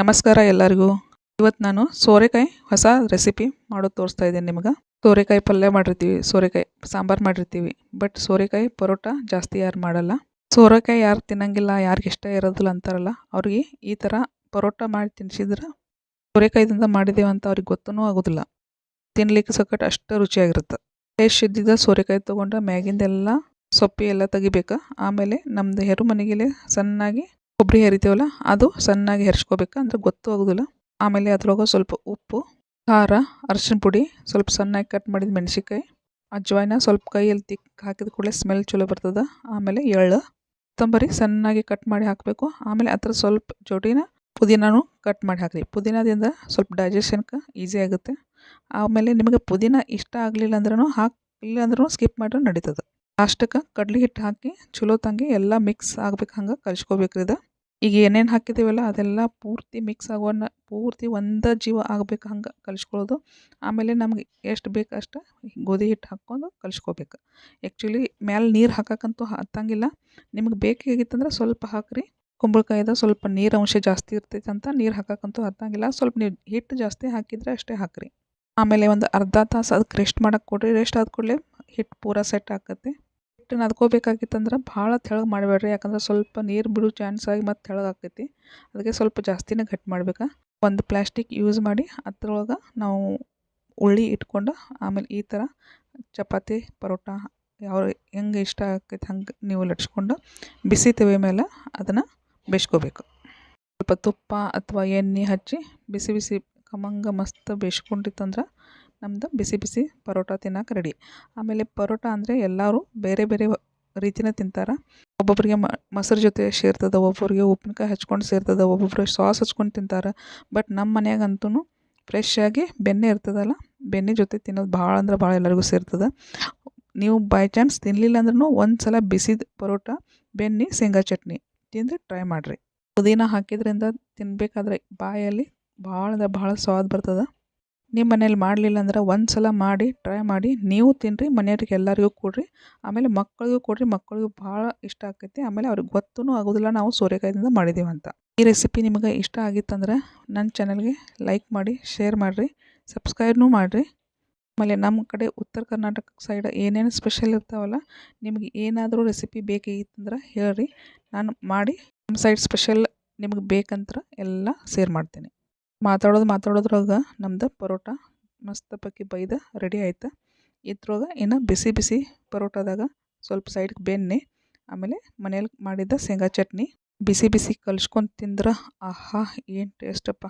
ನಮಸ್ಕಾರ ಎಲ್ಲರಿಗೂ. ಇವತ್ತು ನಾನು ಸೋರೆಕಾಯಿ ಹೊಸ ರೆಸಿಪಿ ಮಾಡೋದು ತೋರಿಸ್ತಾ ಇದ್ದೀನಿ ನಿಮಗೆ. ಸೋರೆಕಾಯಿ ಪಲ್ಯ ಮಾಡಿರ್ತೀವಿ, ಸೋರೆಕಾಯಿ ಸಾಂಬಾರು ಮಾಡಿರ್ತೀವಿ ಬಟ್ ಸೋರೆಕಾಯಿ ಪರೋಟ ಜಾಸ್ತಿ ಯಾರು ಮಾಡಲ್ಲ. ಸೋರೆಕಾಯಿ ಯಾರು ತಿನ್ನಂಗಿಲ್ಲ, ಯಾರಿಗೆ ಇಷ್ಟ ಇರೋದಿಲ್ಲ ಅಂತಾರಲ್ಲ, ಅವ್ರಿಗೆ ಈ ಥರ ಪರೋಟ ಮಾಡಿ ತಿನ್ನಿಸಿದ್ರೆ ಸೋರೆಕಾಯಿದಿಂದ ಮಾಡಿದ್ದೇವೆ ಅಂತ ಅವ್ರಿಗೆ ಗೊತ್ತೂ ಆಗೋದಿಲ್ಲ. ತಿನ್ನಲಿಕ್ಕೆ ಸಕಟ್ ಅಷ್ಟು ರುಚಿಯಾಗಿರುತ್ತೆ. ಟೇಸ್ಟ್ ಇದ್ದಿದ್ದ ಸೋರೆಕಾಯಿ ತೊಗೊಂಡ್ರೆ ಮ್ಯಾಗಿಂದೆಲ್ಲ ಸೊಪ್ಪಿ ಎಲ್ಲ ತೆಗಿಬೇಕು. ಆಮೇಲೆ ನಮ್ಮದು ಹೆರು ಮನೆಗೆಲೆ ಸಣ್ಣಾಗಿ ಕೊಬ್ಬರಿ ಹೆರಿತೀವಲ್ಲ, ಅದು ಸಣ್ಣಾಗಿ ಹೆರ್ಚ್ಕೋಬೇಕು ಅಂದರೆ ಗೊತ್ತೂ ಆಗೋದಿಲ್ಲ. ಆಮೇಲೆ ಅದ್ರೊಳಗೆ ಸ್ವಲ್ಪ ಉಪ್ಪು, ಖಾರ ಅರಶಿನ ಪುಡಿ, ಸ್ವಲ್ಪ ಸಣ್ಣಾಗಿ ಕಟ್ ಮಾಡಿದ ಮೆಣಸಿನ್ಕಾಯಿ ಅಜ್ವಾಯ್ನ ಸ್ವಲ್ಪ ಕೈಯಲ್ಲಿ ತಿಕ್, ಹಾಕಿದ ಕೂಡಲೇ ಸ್ಮೆಲ್ ಚಲೋ ಬರ್ತದೆ. ಆಮೇಲೆ ಎಳ್ಳು, ಕೊತ್ತಂಬರಿ ಸಣ್ಣಾಗಿ ಕಟ್ ಮಾಡಿ ಹಾಕಬೇಕು. ಆಮೇಲೆ ಅದರ ಸ್ವಲ್ಪ ಜೋಡಿನ ಪುದೀನೂ ಕಟ್ ಮಾಡಿ ಹಾಕಿರಿ. ಪುದೀನದಿಂದ ಸ್ವಲ್ಪ ಡೈಜೆಷನ್ಗೆ ಈಸಿ ಆಗುತ್ತೆ. ಆಮೇಲೆ ನಿಮಗೆ ಪುದೀನ ಇಷ್ಟ ಆಗಲಿಲ್ಲ ಅಂದ್ರೂ ಹಾಕಿಲ್ಲ ಅಂದ್ರೂ ಸ್ಕಿಪ್ ಮಾಡಿದ್ರೆ ನಡೀತದೆ. ಲಾಸ್ಟಕ್ಕೆ ಕಡ್ಲೆ ಹಿಟ್ಟು ಹಾಕಿ ಚಲೋ ತಂಗಿ ಎಲ್ಲ ಮಿಕ್ಸ್ ಆಗ್ಬೇಕು, ಹಂಗೆ ಕಲಿಸ್ಕೋಬೇಕ್ರಿ ಇದು. ಈಗ ಏನೇನು ಹಾಕಿದ್ದೀವಲ್ಲ ಅದೆಲ್ಲ ಪೂರ್ತಿ ಮಿಕ್ಸ್ ಆಗೋಣ ಪೂರ್ತಿ ಒಂದು ಜೀವ ಆಗ್ಬೇಕು ಹಂಗೆ ಕಲಿಸ್ಕೊಳ್ಳೋದು. ಆಮೇಲೆ ನಮ್ಗೆ ಎಷ್ಟು ಬೇಕು ಅಷ್ಟು ಗೋಧಿ ಹಿಟ್ಟು ಹಾಕ್ಕೊಂಡು ಕಲಿಸ್ಕೋಬೇಕು. ಆ್ಯಕ್ಚುಲಿ ಮ್ಯಾಲೆ ನೀರು ಹಾಕೋಕ್ಕಂತೂ ಹತ್ತಂಗಿಲ್ಲ. ನಿಮ್ಗೆ ಬೇಕಾಗಿತ್ತಂದ್ರೆ ಸ್ವಲ್ಪ ಹಾಕಿರಿ. ಕುಂಬಳಕಾಯಿದ ಸ್ವಲ್ಪ ನೀರು ಅಂಶ ಜಾಸ್ತಿ ಇರ್ತೈತೆ ಅಂತ ನೀರು ಹಾಕೋಕ್ಕಂತೂ ಹತ್ತಂಗಿಲ್ಲ. ಸ್ವಲ್ಪ ನೀವು ಹಿಟ್ಟು ಜಾಸ್ತಿ ಹಾಕಿದರೆ ಅಷ್ಟೇ ಹಾಕಿರಿ. ಆಮೇಲೆ ಒಂದು ಅರ್ಧ ತಾಸು ಅದಕ್ಕೆ ರೆಸ್ಟ್ ಮಾಡೋಕೆ ಕೊಡಿರಿ. ರೆಸ್ಟ್ ಆದ ಕೂಡಲೇ ಹಿಟ್ಟು ಪೂರ ಸೆಟ್ ಆಕತ್ತೆ. ಹಿಟ್ಟು ನದ್ಕೋಬೇಕಾಗಿತ್ತಂದ್ರೆ ಭಾಳ ತೆಳ್ಳಗೆ ಮಾಡಬೇಡ್ರಿ. ಯಾಕಂದ್ರೆ ಸ್ವಲ್ಪ ನೀರು ಬಿಡೋ ಚಾನ್ಸ್ ಆಗಿ ಮತ್ತು ತೆಳ್ಳಗೆ ಆಕೈತಿ ಅದಕ್ಕೆ ಸ್ವಲ್ಪ ಜಾಸ್ತಿನೇ ಗಟ್ಟಿ ಮಾಡ್ಬೇಕು. ಒಂದು ಪ್ಲಾಸ್ಟಿಕ್ ಯೂಸ್ ಮಾಡಿ ಅದ್ರೊಳಗೆ ನಾವು ಉಳ್ಳಿ ಇಟ್ಕೊಂಡು ಆಮೇಲೆ ಈ ಥರ ಚಪಾತಿ, ಪರೋಟ ಯಾವ ಹೆಂಗೆ ಇಷ್ಟ ಆಕೈತೆ ಹಂಗೆ ನೀವು ಲಟ್ಸ್ಕೊಂಡು ಬಿಸಿ ತವೆ ಮೇಲೆ ಅದನ್ನು ಬೇಯಿಸ್ಕೋಬೇಕು. ಸ್ವಲ್ಪ ತುಪ್ಪ ಅಥವಾ ಎಣ್ಣೆ ಹಚ್ಚಿ ಬಿಸಿ ಬಿಸಿ ಕಮಂಗ ಮಸ್ತ್ ಬೇಯಿಸ್ಕೊಂಡಿತ್ತಂದ್ರೆ ನಮ್ದು ಬಿಸಿ ಬಿಸಿ ಪರೋಟ ತಿನ್ನಕ್ಕೆ ರೆಡಿ ಆಮೇಲೆ ಪರೋಟ ಅಂದರೆ ಎಲ್ಲರೂ ಬೇರೆ ಬೇರೆ ರೀತಿನ ತಿಂತಾರೆ. ಒಬ್ಬೊಬ್ಬರಿಗೆ ಮೊಸರು ಜೊತೆ ಸೇರ್ತದೆ ಒಬ್ಬೊಬ್ಬರಿಗೆ ಉಪ್ಪಿನಕಾಯಿ ಹಚ್ಕೊಂಡು ಸೇರ್ತದೆ ಒಬ್ಬೊಬ್ಬರು ಸಾಸ್ ಹಚ್ಕೊಂಡು ತಿಂತಾರೆ. ಬಟ್ ನಮ್ಮ ಮನೆಯಾಗಂತೂ ಫ್ರೆಶ್ ಆಗಿ ಬೆಣ್ಣೆ ಇರ್ತದಲ್ಲ, ಬೆಣ್ಣೆ ಜೊತೆ ತಿನ್ನೋದು ಭಾಳ ಅಂದ್ರೆ ಭಾಳ ಎಲ್ಲರಿಗೂ ಸೇರ್ತದೆ. ನೀವು ಬೈ ಚಾನ್ಸ್ ತಿನ್ನಲಿಲ್ಲ ಅಂದ್ರೂ ಒಂದು ಸಲ ಬಿಸಿದ ಪರೋಟ, ಬೆಣ್ಣೆ, ಶೇಂಗಾ ಚಟ್ನಿ ತಿಂದು ಟ್ರೈ ಮಾಡಿರಿ. ಪುದೀನ ಹಾಕಿದ್ರಿಂದ ತಿನ್ನಬೇಕಾದ್ರೆ ಬಾಯಲ್ಲಿ ಭಾಳ ಅಂದ್ರೆ ಭಾಳ ಸ್ವಾದ ಬರ್ತದೆ. ನಿಮ್ಮ ಮನೇಲಿ ಮಾಡಲಿಲ್ಲ ಅಂದ್ರೆ ಒಂದು ಸಲ ಮಾಡಿ ಟ್ರೈ ಮಾಡಿ. ನೀವು ತಿನ್ನಿರಿ ಮನೆಯವ್ರಿಗೆ ಎಲ್ಲರಿಗೂ ಕೊಡ್ರಿ. ಆಮೇಲೆ ಮಕ್ಕಳಿಗೂ ಕೊಡ್ರಿ, ಮಕ್ಕಳಿಗೂ ಭಾಳ ಇಷ್ಟ ಆಕೈತಿ. ಆಮೇಲೆ ಅವ್ರಿಗೆ ಗೊತ್ತೂ ಆಗೋದಿಲ್ಲ, ನಾವು ಸೋರೆಕಾಯಿಂದ ಮಾಡಿದ್ದೀವಿ ಅಂತ. ಈ ರೆಸಿಪಿ ನಿಮಗೆ ಇಷ್ಟ ಆಗಿತ್ತಂದ್ರೆ ನನ್ನ ಚಾನಲ್ಗೆ ಲೈಕ್ ಮಾಡಿ ಶೇರ್ ಮಾಡಿರಿ ಸಬ್ಸ್ಕ್ರೈಬ್ನೂ ಮಾಡಿರಿ. ಆಮೇಲೆ ನಮ್ಮ ಕಡೆ ಉತ್ತರ ಕರ್ನಾಟಕ ಸೈಡ್ ಏನೇನು ಸ್ಪೆಷಲ್ ಇರ್ತಾವಲ್ಲ, ನಿಮಗೆ ಏನಾದರೂ ರೆಸಿಪಿ ಬೇಕಾಗಿತ್ತಂದ್ರೆ ಹೇಳ್ರಿ. ನಾನು ಮಾಡಿ ನಮ್ಮ ಸೈಡ್ ಸ್ಪೆಷಲ್ ನಿಮಗೆ ಬೇಕಂತ ಎಲ್ಲ ಶೇರ್ ಮಾಡ್ತೀನಿ. ಮಾತಾಡೋದು ಮಾತಾಡೋದ್ರೊಳಗೆ ನಮ್ದು ಪರೋಟ ಮಸ್ತ್ ಪಕ್ಕಿ ಬೈದ ರೆಡಿ ಆಯ್ತು. ಇದ್ರೊಳಗೆ ಇನ್ನು ಬಿಸಿ ಬಿಸಿ ಪರೋಟದಾಗ ಸ್ವಲ್ಪ ಸೈಡ್ಗೆ ಬೆಣ್ಣೆ, ಆಮೇಲೆ ಮನೇಲಿ ಮಾಡಿದ್ದ ಶೇಂಗಾ ಚಟ್ನಿ. ಬಿಸಿ ಬಿಸಿ ಕಲ್ಸ್ಕೊಂಡು ತಿಂದ್ರೆ ಆಹಾ ಏನು ಟೇಸ್ಟಪ್ಪ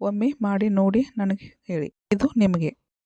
ಒಮ್ಮೆ ಮಾಡಿ ನೋಡಿ ನನಗೆ ಹೇಳಿ. ಇದು ನಿಮಗೆ.